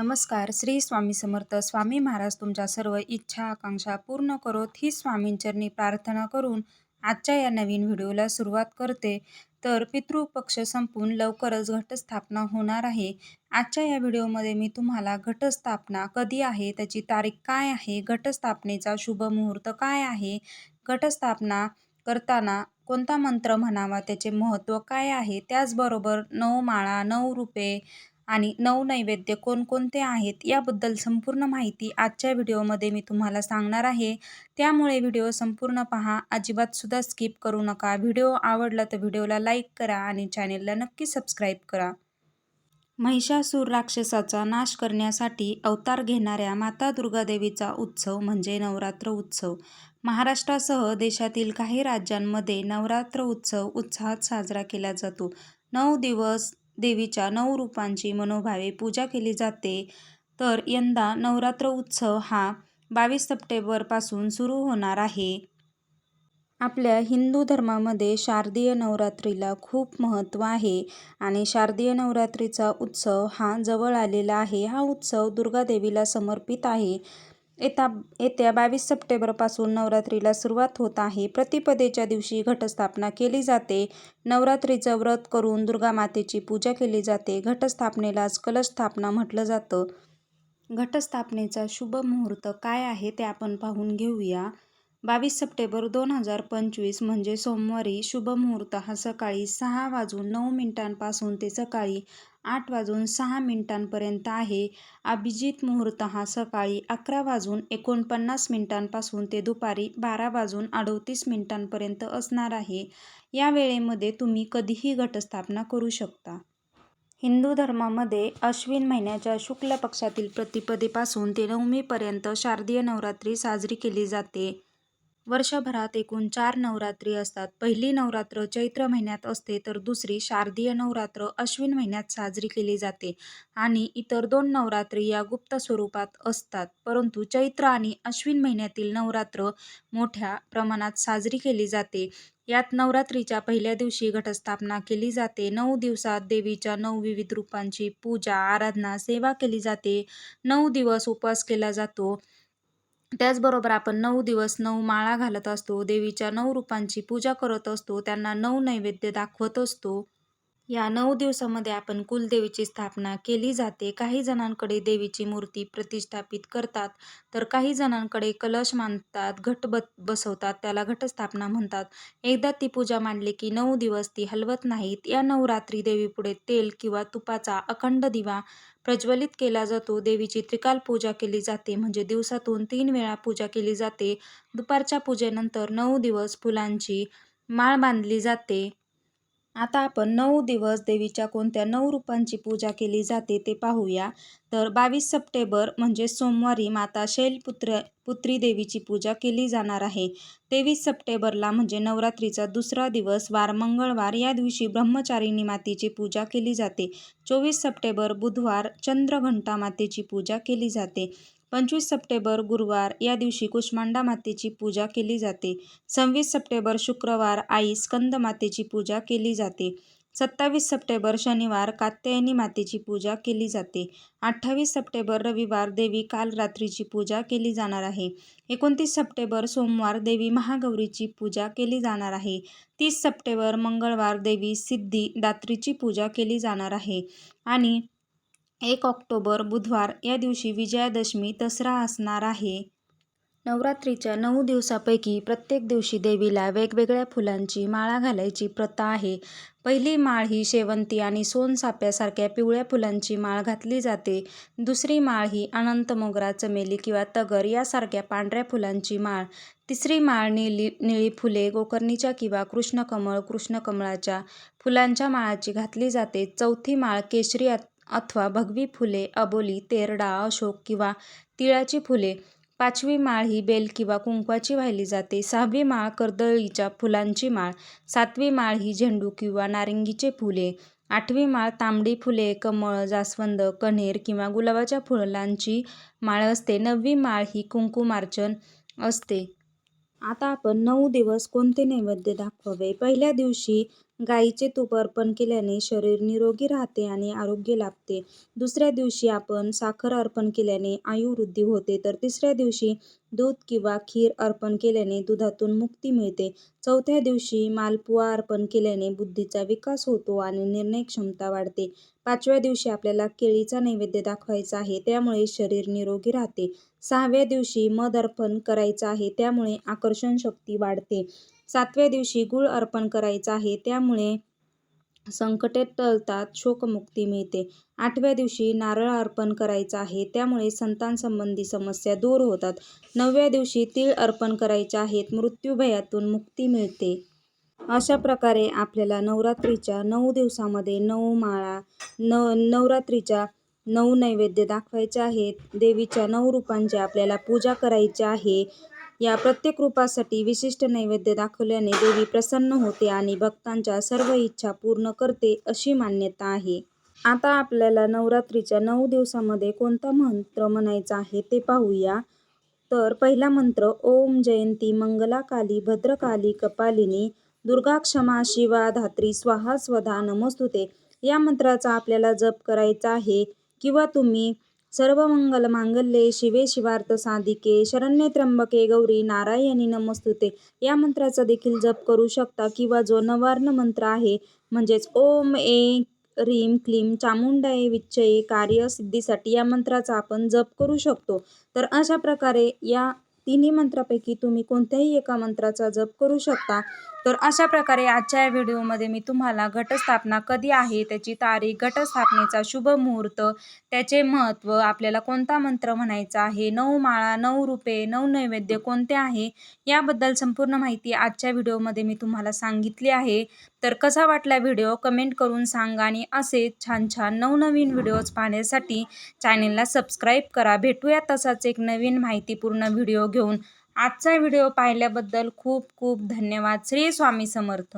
नमस्कार. श्री स्वामी समर्थ. स्वामी महाराज तुमच्या सर्व इच्छा आकांक्षा पूर्ण करोत ही स्वामींचरणी प्रार्थना करून आजच्या या नवीन व्हिडिओला सुरुवात करते. तर पितृपक्ष संपून लवकरच घटस्थापना होणार आहे. आजच्या या व्हिडिओमध्ये मी तुम्हाला घटस्थापना कधी आहे त्याची तारीख काय आहे घटस्थापनेचा शुभ मुहूर्त काय आहे घटस्थापना करताना कोणता मंत्र म्हणावा त्याचे महत्त्व काय आहे त्याचबरोबर नऊ माळा नऊ रुपये आणि नऊ नैवेद्य कोणकोणते आहेत याबद्दल संपूर्ण माहिती आजच्या व्हिडिओमध्ये मी तुम्हाला सांगणार आहे. त्यामुळे व्हिडिओ संपूर्ण पहा. अजिबातसुद्धा स्किप करू नका. व्हिडिओ आवडला तर व्हिडिओला लाईक करा आणि चॅनेलला नक्की सबस्क्राईब करा. महिषासूर राक्षसाचा नाश करण्यासाठी अवतार घेणाऱ्या माता दुर्गादेवीचा उत्सव म्हणजे नवरात्र उत्सव. महाराष्ट्रासह देशातील काही राज्यांमध्ये नवरात्र उत्सव उत्साहात साजरा केला जातो. नऊ दिवस देवीच्या नऊ रूपांची मनोभावे पूजा केली जाते. तर यंदा नवरात्र उत्सव हा बावीस सप्टेंबरपासून सुरू होणार आहे. आपल्या हिंदू धर्मामध्ये शारदीय नवरात्रीला खूप महत्त्व आहे आणि शारदीय नवरात्रीचा उत्सव हा जवळ आलेला आहे. हा उत्सव दुर्गादेवीला समर्पित आहे. येता येत्या बावीस सप्टेंबरपासून नवरात्रीला सुरुवात होत आहे. प्रतिपदेच्या दिवशी घटस्थापना केली जाते. नवरात्रीचं व्रत करून दुर्गा मातेची पूजा केली जाते. घटस्थापनेलाच कलशस्थापना म्हटलं जातं. घटस्थापनेचा शुभ मुहूर्त काय आहे ते आपण पाहून घेऊया. बावीस सप्टेंबर दोन हजार पंचवीस म्हणजे सोमवारी शुभ मुहूर्त हा सकाळी सहा वाजून नऊ मिनिटांपासून ते सकाळी आठ वाजून सहा मिनिटांपर्यंत आहे. अभिजित मुहूर्त हा सकाळी अकरा वाजून एकोणपन्नास मिनिटांपासून ते दुपारी बारा वाजून अडोतीस मिनिटांपर्यंत असणार आहे. या वेळेमध्ये तुम्ही कधीही घटस्थापना करू शकता. हिंदू धर्मामध्ये अश्विन महिन्याच्या शुक्ल पक्षातील प्रतिपदेपासून ते नवमीपर्यंत शारदीय नवरात्री साजरी केली जाते. वर्षभरात एकूण चार नवरात्री असतात. पहिली नवरात्र चैत्र महिन्यात असते तर दुसरी शारदीय नवरात्र अश्विन महिन्यात साजरी केली जाते आणि इतर दोन नवरात्री या गुप्त स्वरूपात असतात. परंतु चैत्र आणि अश्विन महिन्यातील नवरात्र मोठ्या प्रमाणात साजरी केली जाते. यात नवरात्रीच्या पहिल्या दिवशी घटस्थापना केली जाते. नऊ दिवसात देवीच्या नऊ विविध रूपांची पूजा आराधना सेवा केली जाते. नऊ दिवस उपवास केला जातो. त्याचबरोबर आपण नऊ दिवस नऊ माळा घालत असतो देवीच्या नऊ रूपांची पूजा करत असतो त्यांना नऊ नैवेद्य दाखवत असतो. या नऊ दिवसामध्ये आपण कुलदेवीची स्थापना केली जाते. काही जणांकडे देवीची मूर्ती प्रतिष्ठापित करतात तर काही जणांकडे कलश मानतात घट ब बसवतात त्याला घटस्थापना म्हणतात. एकदा ती पूजा मांडली की नऊ दिवस ती हलवत नाहीत. या नवरात्री देवीपुढे तेल किंवा तुपाचा अखंड दिवा प्रज्वलित केला जातो. देवीची त्रिकाल पूजा केली जाते म्हणजे दिवसातून तीन वेळा पूजा केली जाते. दुपारच्या पूजेनंतर नऊ दिवस फुलांची माळ बांधली जाते. आता आपण नऊ दिवस देवीच्या कोणत्या नऊ रूपांची पूजा केली जाते ते पाहूया. तर बावीस सप्टेंबर म्हणजे सोमवारी माता शैलपुत्र पुत्री देवीची पूजा केली जाणार आहे. तेवीस सप्टेंबरला म्हणजे नवरात्रीचा दुसरा दिवस वार मंगळवार या दिवशी ब्रह्मचारिणी मातेची पूजा केली जाते. चोवीस सप्टेंबर बुधवार चंद्रघंटा मातेची पूजा केली जाते. पंचवीस सप्टेंबर गुरुवार या दिवशी कुष्मांडा मातेची पूजा केली जाते. सव्वीस सप्टेंबर शुक्रवार आई स्कंद मातेची पूजा केली जाते. सत्तावीस सप्टेंबर शनिवार कात्यायनी मातेची पूजा केली जाते. अठ्ठावीस सप्टेंबर रविवार देवी कालरात्रीची पूजा केली जाणार आहे. एकोणतीस सप्टेंबर सोमवार देवी महागौरीची पूजा केली जाणार आहे. तीस सप्टेंबर मंगळवार देवी सिद्धी दात्रीची पूजा केली जाणार आहे. आणि एक ऑक्टोबर बुधवार या दिवशी विजयादशमी दसरा असणार आहे. नवरात्रीच्या नऊ दिवसापैकी प्रत्येक दिवशी देवीला वेगवेगळ्या फुलांची माळा घालायची प्रथा आहे. पहिली माळ ही शेवंती आणि सोनसाप्यासारख्या पिवळ्या फुलांची माळ घातली जाते. दुसरी माळ ही अनंत मोगरा चमेली किंवा तगर यासारख्या पांढऱ्या फुलांची माळ. तिसरी माळ निळी निळी फुले गोकर्णीच्या किंवा कृष्णकमळ कृष्णकमळाच्या फुलांच्या माळाची घातली जाते. चौथी माळ केशरी अथवा भगवी फुले अबोली तेरडा अशोक किंवा तिळाची फुले पाचवी माळ ही बेल किंवा कुंकवाची वाहिली जाते. सहावी माळ कर्दळीच्या फुलांची माळ सातवी माळ ही झेंडू किंवा नारिंगीचे फुले आठवी माळ तांबडी फुले कमळ जास्वंद कण्हेर किंवा गुलाबाच्या फुलांची माळ असते. नववी माळ ही कुंकुमार्चन असते. आता आपण नऊ दिवस कोणते नैवेद्य दाखवावे? पहिल्या दिवशी गाईचे तूप अर्पण केल्याने शरीर निरोगी राहते आणि आरोग्य लाभते. दुसऱ्या दिवशी आपण साखर अर्पण केल्याने आयुवृद्धी होते तर तिसऱ्या दिवशी दूध किंवा खीर अर्पण केल्याने दुधातून मुक्ती मिळते. चौथ्या दिवशी मालपुआ अर्पण केल्याने बुद्धीचा विकास होतो आणि निर्णय क्षमता वाढते. पाचव्या दिवशी आपल्याला केळीचा नैवेद्य दाखवायचा आहे त्यामुळे शरीर निरोगी राहते. सहाव्या दिवशी मध अर्पण करायचं आहे त्यामुळे आकर्षण शक्ती वाढते. सातव्या दिवशी गुळ अर्पण करायचा आहे. त्यामुळे संकटे टळतात शोकमुक्ती मिळते. आठव्या दिवशी नारळ अर्पण करायचा आहे. त्यामुळे संतानसंबंधी समस्या दूर होतात. नवव्या दिवशी तीळ अर्पण करायचे आहेत. मृत्यूभयातून मुक्ती मिळते. अशा प्रकारे आपल्याला नवरात्रीच्या नऊ दिवसामध्ये नऊ माळा न नवरात्रीच्या नऊ नैवेद्य दाखवायचे आहेत. देवीच्या नऊ रूपांची आपल्याला पूजा करायची आहे. या प्रत्येक रूपासाठी विशिष्ट नैवेद्य दाखवल्याने देवी प्रसन्न होते आणि भक्तांच्या सर्व इच्छा पूर्ण करते अशी मान्यता आहे. आता आपल्याला नवरात्रीच्या नऊ दिवसामध्ये कोणता मंत्र म्हणायचा आहे ते पाहूया. तर पहिला मंत्र ओम जयंती मंगला काली भद्रकाली कपालिनी दुर्गा क्षमा शिवा धात्री स्वाहा स्वधा नमस्तुते. या मंत्राचा आपल्याला जप करायचा आहे किंवा तुम्ही सर्व मंगल मांगल्ये शिवे शिवार्थ साधिके शरण्ये त्र्यंबके गौरी नारायणी नमस्तुते. या मंत्राचा देखील जप करू शकता किंवा जो नवार्ण मंत्र आहे म्हणजेच ओम ए रीम क्लीम चामुंडाये विच्चये कार्यसिद्धीसाठी या मंत्राचा आपण जप करू शकतो. तर अशा प्रकारे या तिन्ही मंत्रापैकी तुम्ही कोणत्याही एका मंत्राचा जप करू शकता. तर अशा प्रकारे आजच्या या व्हिडिओमध्ये मी तुम्हाला घटस्थापना कधी आहे त्याची तारीख घटस्थापनेचा शुभ मुहूर्त त्याचे महत्त्व आपल्याला कोणता मंत्र म्हणायचा आहे नऊ माळा नऊ रुपये नऊ नैवेद्य कोणते आहे याबद्दल संपूर्ण माहिती आजच्या व्हिडिओमध्ये मी तुम्हाला सांगितली आहे. तर कसा वाटला व्हिडिओ कमेंट करून सांगा आणि असे छान छान नवनवीन व्हिडिओज पाहण्यासाठी चॅनेलला सबस्क्राईब करा. भेटूया तसाच एक नवीन माहितीपूर्ण व्हिडिओ घेऊन. आजचा व्हिडिओ पाहिल्याबद्दल खूप खूप धन्यवाद. श्री स्वामी समर्थ.